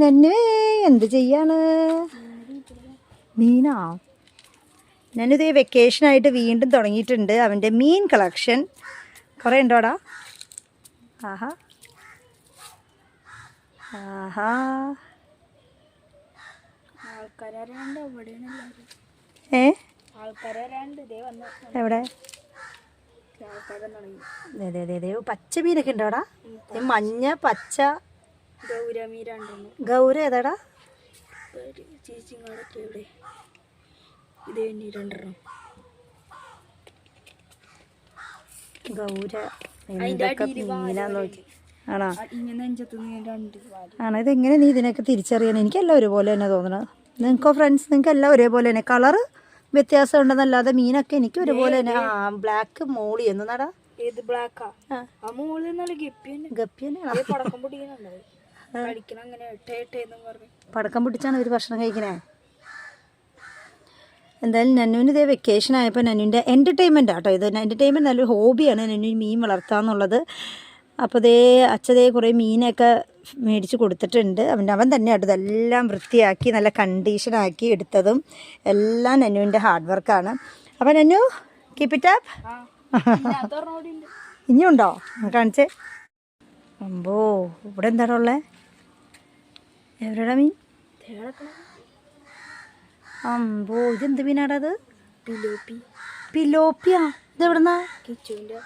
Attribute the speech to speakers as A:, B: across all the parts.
A: നന്നുവേ എന്ത് ചെയ്യാണ് മീനാ? ഞാനിത് വെക്കേഷനായിട്ട് വീണ്ടും തുടങ്ങിയിട്ടുണ്ട്. അവന്റെ മീൻ കളക്ഷൻ. കുറേ ഉണ്ടോടാ? ആഹാ. ആഹാ. ഏ? എവിടെ? പച്ച മീനൊക്കെ ഉണ്ടോടാ? മഞ്ഞ പച്ച
B: ഗൗരമി രണ്ടെണ്ണം.
A: ഗൗര ഏതാടാ?
B: ഒരു ചേച്ചിങ്ങാടൊക്കെ എവിടെ ഇത് തന്നെ രണ്ടെണ്ണം.
A: ഗൗര എന്തൊക്കെ നോക്കി. ആണോ? ആണോ? ഇതെങ്ങനെ നീ ഇതിനൊക്കെ തിരിച്ചറിയാൻ? എനിക്കെല്ലാം ഒരുപോലെ തന്നെ തോന്നണത് നിങ്ങൾക്കോ ഫ്രണ്ട്സ് നിങ്ങൾക്ക് എല്ലാം ഒരേപോലെ തന്നെ. കളറ് വ്യത്യാസം ഉണ്ടെന്നല്ലാതെ മീനൊക്കെ എനിക്ക് ഒരുപോലെ തന്നെ. ആ ബ്ലാക്ക് മോളി എന്നടാ
B: ഏത് ബ്ലാക്കാ
A: ആ.
B: ആ. പടക്കം
A: പിടിച്ചാണ് ഒരു ഭക്ഷണം കഴിക്കണേ. എന്തായാലും നന്നുവിന് ഇതേ വെക്കേഷൻ ആയപ്പോൾ നന്നുവിന്റെ എന്റർടൈൻമെന്റ് ആട്ടോ ഇത്. എന്റർടൈൻമെന്റ് നല്ലൊരു ഹോബിയാണ് നന്നു മീൻ വളർത്താന്നുള്ളത്. അപ്പോൾ ദേ അച്ഛതേ കുറേ മീനൊക്കെ മേടിച്ച് കൊടുത്തിട്ടുണ്ട്. അവൻ അവൻ തന്നെ ആട്ടോ ഇതെല്ലാം വൃത്തിയാക്കി നല്ല കണ്ടീഷനാക്കി എടുത്തതും എല്ലാം നന്നുവിന്റെ ഹാർഡ് വർക്കാണ് അപ്പോൾ നന്നു കീപ്പ് ഇറ്റ് അപ്പ് ഇനിയുണ്ടോ? കാണിച്ചേ. അമ്പോ ഇവിടെ എന്താണോ ഉള്ളത് എവിടെടാ മീൻ? അമ്പോ ഇതെന്ത് മീനാടാ അത്?
B: പിലോപ്പി.
A: പിലോപ്പിയാ? ഇതെവിടുന്നാ?
B: കിച്ചുവിന്റെ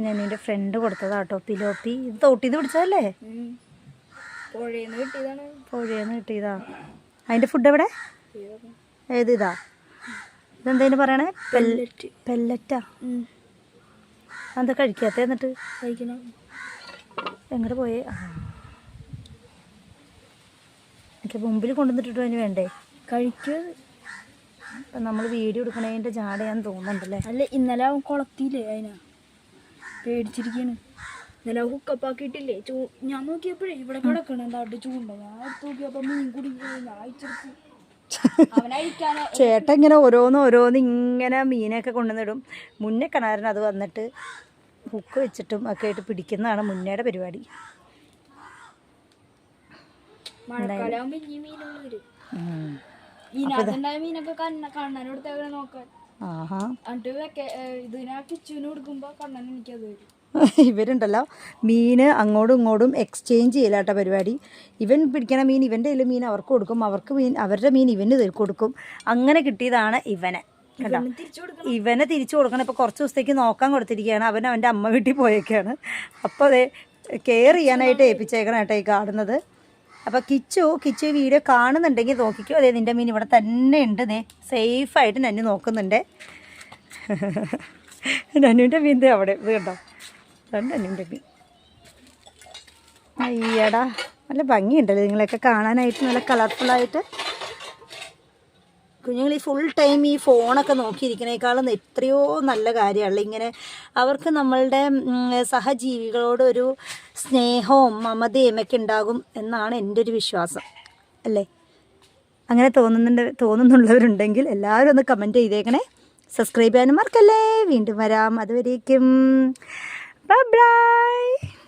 A: ഞാൻ എന്റെ ഫ്രണ്ട് കൊടുത്തതാട്ടോ പിലോപ്പി. ഇത് തൊട്ടിന്ന് പിടിച്ചതല്ലേ?
B: പുഴയെന്ന് കിട്ടിയതാണ്.
A: പുഴയെന്ന് കിട്ടിയതാ. അതിന്റെ ഫുഡ് എവിടെ? ഏത് ഇതാ? ഇതെന്തേലും പറയണേ?
B: പെല്ലറ്റ്.
A: പെല്ലറ്റാ. എന്താ കഴിക്കാത്ത എന്നിട്ട്?
B: കഴിക്കണം.
A: എങ്ങോട്ട് പോയേ? എനിക്ക് മുമ്പിൽ കൊണ്ടുവന്നിട്ടിട്ട് അതിന് വേണ്ടേ?
B: കഴിക്ക്.
A: ഇപ്പം നമ്മൾ വീഡിയോ എടുക്കണതിന്റെ ജാടയാന്ന് തോന്നുന്നുണ്ടല്ലേ?
B: അല്ല ഇന്നലെ അവൻ കൊളത്തിയില്ലേ അതിനാ? പേടിച്ചിരിക്കാണ് ഇന്നലെ ഹുക്കപ്പാക്കിയിട്ടില്ലേ ചൂ ഞാൻ നോക്കിയപ്പോഴേ ഇവിടെ കിടക്കണം എന്താ ചൂണ്ട? ഞാൻ എടുത്ത് നോക്കിയപ്പോ മീൻ കുടി ഞാൻ അയച്ചെടുത്തു
A: ചേട്ടൻ ഇങ്ങനെ ഓരോന്ന് ഓരോന്ന് ഇങ്ങനെ മീനൊക്കെ കൊണ്ടുവന്നിടും. മുന്നേ കിണാരൻ അത് വന്നിട്ട് ഹുക്ക് വെച്ചിട്ടും ഒക്കെ ആയിട്ട് പിടിക്കുന്നതാണ് മുന്നേയുടെ പരിപാടി. ഇവരുണ്ടല്ലോ. മീന് അങ്ങോട്ടും ഇങ്ങോട്ടും എക്സ്ചേഞ്ച് ചെയ്യലാട്ട പരിപാടി. ഇവൻ പിടിക്കണ മീൻ ഇവന്റെ കയ്യിൽ മീൻ അവർക്ക് കൊടുക്കും. അവർക്ക് മീൻ അവരുടെ മീൻ ഇവന് കൊടുക്കും. അങ്ങനെ കിട്ടിയതാണ് ഇവനെ. കേട്ടോ?
B: ഇവന് തിരിച്ചു കൊടുക്കണം.
A: ഇപ്പോൾ കുറച്ച് ദിവസത്തേക്ക് നോക്കാൻ കൊടുത്തിരിക്കുകയാണ്. അവൻ അവന്റെ അമ്മ വീട്ടിൽ പോയേക്കാണ്. അപ്പോൾ അതെ കെയർ ചെയ്യാനായിട്ട് ഏൽപ്പിച്ചേക്കണം കേട്ടോ ഈ കാണുന്നത്. അപ്പോൾ കിച്ചു കിച്ചു വീഡിയോ കാണുന്നുണ്ടെങ്കിൽ നോക്കിക്കോ. അതെ നിന്റെ മീൻ ഇവിടെ തന്നെ ഉണ്ട്. ദേ സേഫായിട്ട് നന്നു നോക്കുന്നുണ്ട്. നന്നുവിന്റെ മീൻ ദേ അവിടെ. ഇത് കണ്ടോ? രണ്ട് നന്നുവിന്റെ മീൻ. അയ്യടാ നല്ല ഭംഗിയുണ്ടല്ലോ നിങ്ങളെയൊക്കെ കാണാനായിട്ട് നല്ല കളർഫുള്ളായിട്ട് കുഞ്ഞുങ്ങൾ ഈ ഫുൾ ടൈം ഈ ഫോണൊക്കെ നോക്കിയിരിക്കണേക്കാളും എത്രയോ നല്ല കാര്യമുള്ള ഇങ്ങനെ അവർക്ക് നമ്മളുടെ സഹജീവികളോടൊരു സ്നേഹവും മമതയും ഒക്കെ ഉണ്ടാകും എന്നാണ് എന്റെ ഒരു വിശ്വാസം. അല്ലേ? അങ്ങനെ തോന്നുന്നുണ്ട് തോന്നുന്നുള്ളവരുണ്ടെങ്കിൽ എല്ലാവരും ഒന്ന് കമന്റ് ചെയ്തേക്കണേ. സബ്സ്ക്രൈബ് ചെയ്യാനും മറക്കല്ലേ. വീണ്ടും വരാം. അതുവരേക്കും. ബൈ